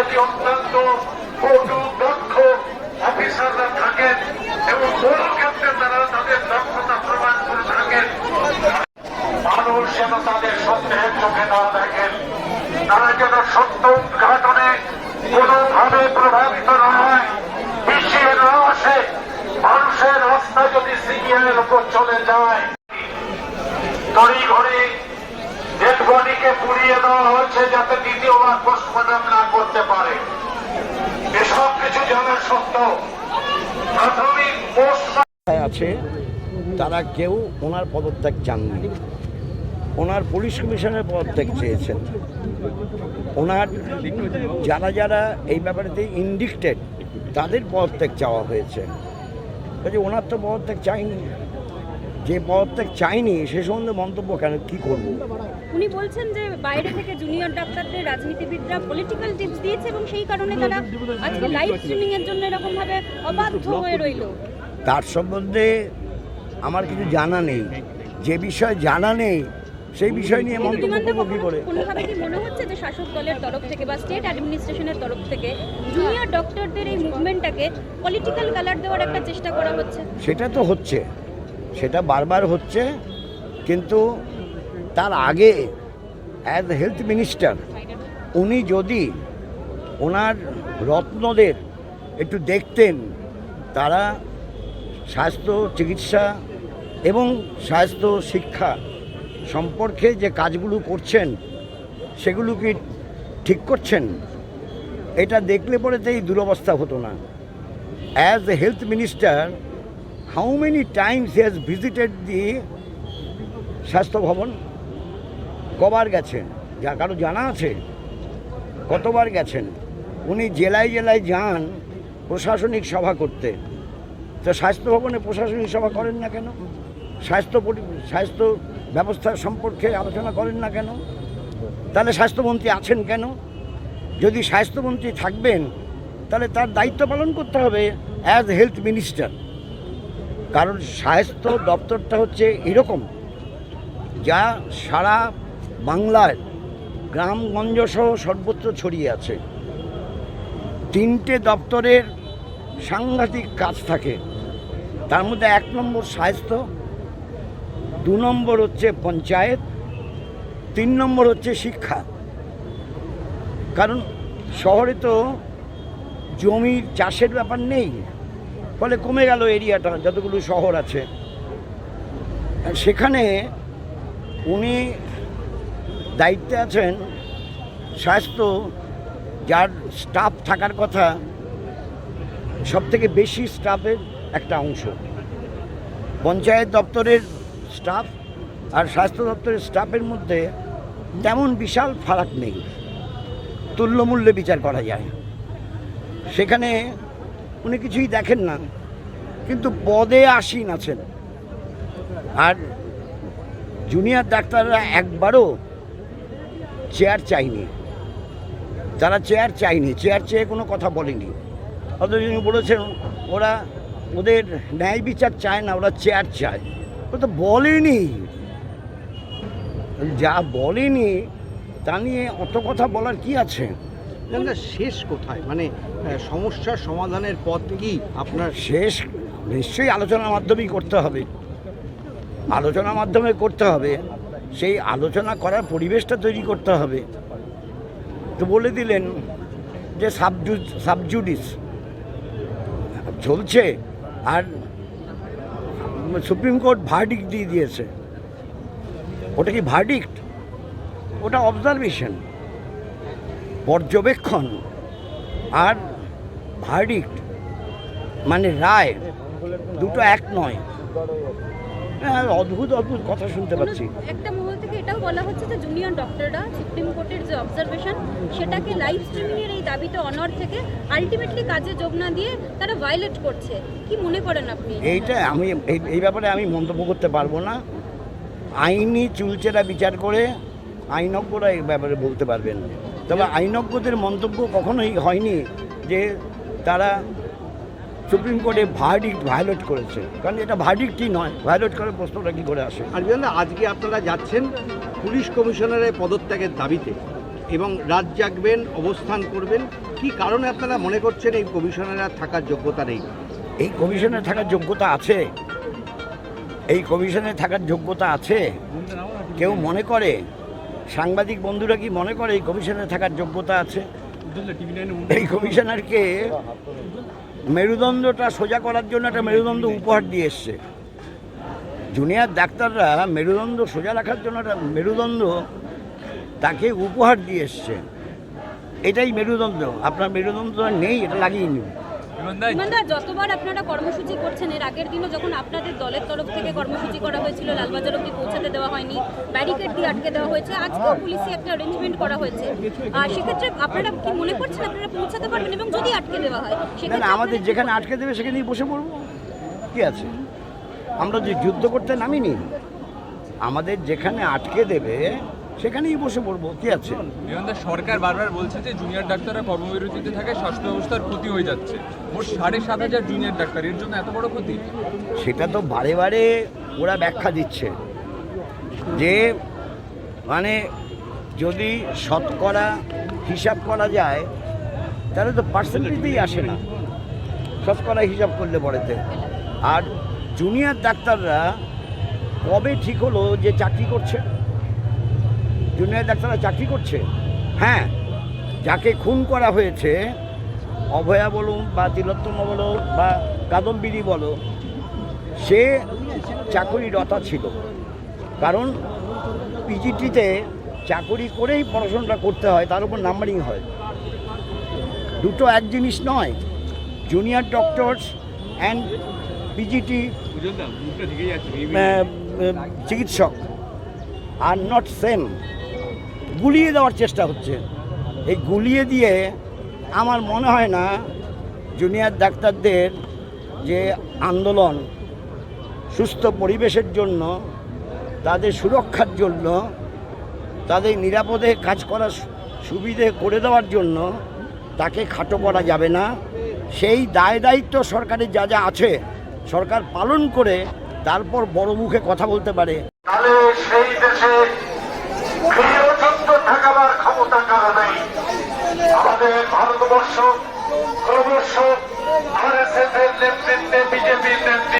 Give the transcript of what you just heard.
যদি অত্যন্ত কটু দক্ষ অফিসাররা থাকেন এবং বড় ক্ষেত্রে তারা তাদের দক্ষতা প্রমাণ করে থাকেন। মানুষ যেন তাদের সন্দেহের চোখে না দেখেন। তারা যেন সত্য উদ্ঘাটনে কোনোভাবে প্রভাবিত না হয়। পিছিয়ে না আসে মানুষের রাস্তা যদি সিবিআইয়ের উপর চলে যায় তড়ি ঘড়ি ডেড বডিকে পুড়িয়ে দেওয়া হচ্ছে যাতে দ্বিতীয়বার পোস্টমর্টম না করতে পারে এসব কিছু জানা সত্ত্বেও প্রাথমিক পোস্ট মাথায় আছে, তারা কেউ ওনার পদত্যাগ চাননি। ওনার পুলিশ কমিশনের পদত্যাগ চেয়েছেন। ওনার যারা যারা এই ব্যাপারেতে ইন্ডিক্টেড তাদের পদত্যাগ চাওয়া হয়েছে। ওনার তো পদত্যাগ চাইনি। যে পদত্যাগ চাইনি সে সম্বন্ধে মন্তব্য কেন কি করব? উনি বলছেন যে বাইরে থেকে জুনিয়র ডাক্তারদের রাজনীতিবিদরা পলিটিক্যাল টিপস দিয়েছে এবং সেই কারণে তারা আজকে লাইভ স্ট্রিমিং এর জন্য এরকম ভাবে অবাধ্য হয়ে রইল। তার সম্বন্ধে আমার কিছু জানা নেই। যে বিষয় জানা নেই সেই বিষয় নিয়ে মন্তব্য করব কী করে? কোনোভাবে কি মনে হচ্ছে যে শাসক দলের তরফ থেকে বা স্টেট অ্যাডমিনিস্ট্রেশনের তরফ থেকে জুনিয়র ডক্টরদের এই মুভমেন্টটাকে পলিটিক্যাল কালার দেওয়ার একটা চেষ্টা করা হচ্ছে? সেটা তো হচ্ছে। সেটা বারবার হচ্ছে, কিন্তু তার আগে অ্যাজ হেলথ মিনিস্টার উনি যদি ওনার রত্নদের একটু দেখতেন, তারা স্বাস্থ্য, চিকিৎসা এবং স্বাস্থ্য শিক্ষা সম্পর্কে যে কাজগুলো করছেন, সেগুলো কি ঠিক করছেন? এটা দেখলে পরে তো এই দুরবস্থা হতো না। As a health minister how many times has visited the Swasthya Bhawan কবার গেছেন? যা কারও জানা আছে? কতবার গেছেন? উনি জেলায় জেলায় যান, প্রশাসনিক সভা করতে। তো স্বাস্থ্য ভবনে প্রশাসনিক সভা করেন না কেন? স্বাস্থ্য স্বাস্থ্য ব্যবস্থা সম্পর্কে আলোচনা করেন না কেন? তাহলে স্বাস্থ্যমন্ত্রী আছেন কেন? যদি স্বাস্থ্যমন্ত্রী থাকবেন, তাহলে তার দায়িত্ব পালন করতে হবে অ্যাজ হেলথ মিনিস্টার কারণ স্বাস্থ্য দপ্তরটা হচ্ছে এরকম যা সারা বাংলার গ্রামগঞ্জ সহ সর্বত্র ছড়িয়ে আছে। তিনটে দপ্তরের সাংঘাতিক কাজ থাকে। তার মধ্যে এক নম্বর স্বাস্থ্য, দু নম্বর হচ্ছে পঞ্চায়েত, তিন নম্বর হচ্ছে শিক্ষা। কারণ শহরে তো জমির চাষের ব্যাপার নেই। ফলে কমে গেল এরিয়াটা, যতগুলো শহর আছে। সেখানে উনি দায়িত্বে আছেন স্বাস্থ্য, যার স্টাফ থাকার কথা সব থেকে বেশি স্টাফের একটা অংশ। পঞ্চায়েত দপ্তরের স্টাফ আর স্বাস্থ্য দপ্তরের স্টাফের মধ্যে তেমন বিশাল ফারাক নেই। তুল্যমূল্যে বিচার করা যায়। সেখানে উনি কিছুই দেখেন না। কিন্তু পদে আসীন আছেন। আর জুনিয়র ডাক্তাররা একবারও চেয়ার চাইনি। তারা চেয়ার চাইনি চেয়ার চেয়ে কোনো কথা বলেনি। অথচ উনি বলেছেন, ওরা ওদের ন্যায় বিচার চায় না, ওরা চেয়ার চায়। ও তো বলেনি। যা বলেনি, তা নিয়ে অত কথা বলার কি আছে? শেষ কোথায়? মানে সমস্যার সমাধানের পথ কি আপনার? শেষ? নিশ্চয়ই আলোচনার মাধ্যমেই করতে হবে। আলোচনার মাধ্যমে করতে হবে। সেই আলোচনা করার পরিবেশটা তৈরি করতে হবে। তো বলে দিলেন যে সাবজু, সাবজুডিস চলছে আর সুপ্রিম কোর্ট ভার্ডিক্ট দিয়ে দিয়েছে। ওটা কি ভার্ডিক্ট ওটা অবজারভেশন পর্যবেক্ষণ আর ভার্ডিক্ট মানে রায় দুটো এক নয়। হ্যাঁ অদ্ভুত অদ্ভুত কথা শুনতে পাচ্ছি। একটা মহল থেকে এটাও বলা হচ্ছে যে জুনিয়র ডক্টররা সুপ্রিম কোর্টের যে অবজারভেশন সেটাকে লাইভ স্ট্রিমিং এর এই দাবিতে অনর থেকে আলটিমেটলি কাজে যোগ না দিয়ে তারা ভায়োলেট করছে। কি মনে করেন আপনি? এইটা আমি এই- ব্যাপারে আমি মন্তব্য করতে পারব না। আইনি চুলচেরা বিচার করে আইনজ্ঞরা এই ব্যাপারে বলতে পারবেন। তবে আইনজ্ঞদের মন্তব্য কখনোই হয়নি যে তারা সুপ্রিম কোর্টে ভার্ডিক্ট ভায়োলেট করেছে। কারণ এটা ভার্ডিক্টই নয় ভায়োলেট করার প্রশ্নটা কী করে আসে? আর আজকে আপনারা যাচ্ছেন পুলিশ কমিশনারের পদত্যাগের দাবিতে এবং রাত জাগবেন অবস্থান করবেন। কি কারণে আপনারা মনে করছেন এই কমিশনাররা থাকার যোগ্যতা নেই? এই কমিশনে থাকার যোগ্যতা আছে। এই কমিশনে থাকার যোগ্যতা আছে। কেউ মনে করে সাংবাদিক বন্ধুরা কি মনে করে এই কমিশনে থাকার যোগ্যতা আছে? এই কমিশনারকে মেরুদণ্ডটা সোজা করার জন্য একটা মেরুদণ্ড উপহার দিয়ে এসছে। জুনিয়র ডাক্তাররা মেরুদণ্ড সোজা রাখার জন্য একটা মেরুদণ্ড তাকে উপহার দিয়ে এসছে। এটাই মেরুদণ্ড। আপনার মেরুদণ্ড নেই, এটা লাগিয়ে নিন। বিমানদা যতবার আপনারা কর্মসূচি করছেন এর আগের দিনও যখন আপনাদের দলের তরফ থেকে কর্মসূচি করা হয়েছিল লালবাজার অব্দি পৌঁছাতে দেওয়া হয়নি ব্যারিকেড দিয়ে আটকে দেওয়া হয়েছে আজকেও পুলিশে একটা অ্যারেঞ্জমেন্ট করা হয়েছে। আর সেক্ষেত্রে আপনারা কি মনে করছেন আপনারা পৌঁছাতে পারবেন এবং যদি আটকে দেওয়া হয় সেক্ষেত্রে না আমাদের যেখানে আটকে দেবে সেখানেই বসে পড়ব। কি আছে? আমরা যে যুদ্ধ করতে নামিনি আমাদের যেখানে আটকে দেবে সেখানেই বসে পড়ব। কি আছে? সরকার বারবার বলছে যে জুনিয়র ডাক্তাররা কর্মবিরতিতে থাকে স্বাস্থ্য ব্যবস্থার ক্ষতি হয়ে যাচ্ছে। মোট সাড়ে সাত হাজার জুনিয়র ডাক্তার এর জন্য এত বড় ক্ষতি? সেটা তো বারে বারে ওরা ব্যাখ্যা দিচ্ছে। যে মানে যদি শতকরা হিসাব করা যায় তাহলে তো পার্সেন্টেজেই আসে না। শতকরা হিসাব করলে পরেতে আর জুনিয়র ডাক্তাররা কবে ঠিক হলো যে চাকরি করছে? জুনিয়র ডাক্তাররা চাকরি করছে? হ্যাঁ যাকে খুন করা হয়েছে অভয়া বলুন বা তিলোত্তমা বলো বা কাদম্বিনী বলো সে চাকরিরতা ছিল। কারণ পিজিটিতে চাকরি করেই পড়াশোনাটা করতে হয় তার উপর নাম্বারিং হয়। দুটো এক জিনিস নয় জুনিয়র ডক্টরস অ্যান্ড পিজিটি চিকিৎসক আর নট সেম। গুলিয়ে দেওয়ার চেষ্টা হচ্ছে। এই গুলিয়ে দিয়ে আমার মনে হয় না জুনিয়র ডাক্তারদের যে আন্দোলন, সুস্থ পরিবেশের জন্য, তাদের সুরক্ষার জন্য, তাদের নিরাপদে কাজ করার সুবিধে করে দেওয়ার জন্য তাকে খাটো করা যাবে না। সেই দায় দায়িত্ব সরকারের যা যা আছে, সরকার পালন করে তারপর বড় মুখে কথা বলতে পারে। তাহলে সেই আমাদের ভারতবর্ষ ক্রমশ আর এস এর নেতৃত্বে বিজেপির নেতৃত্বে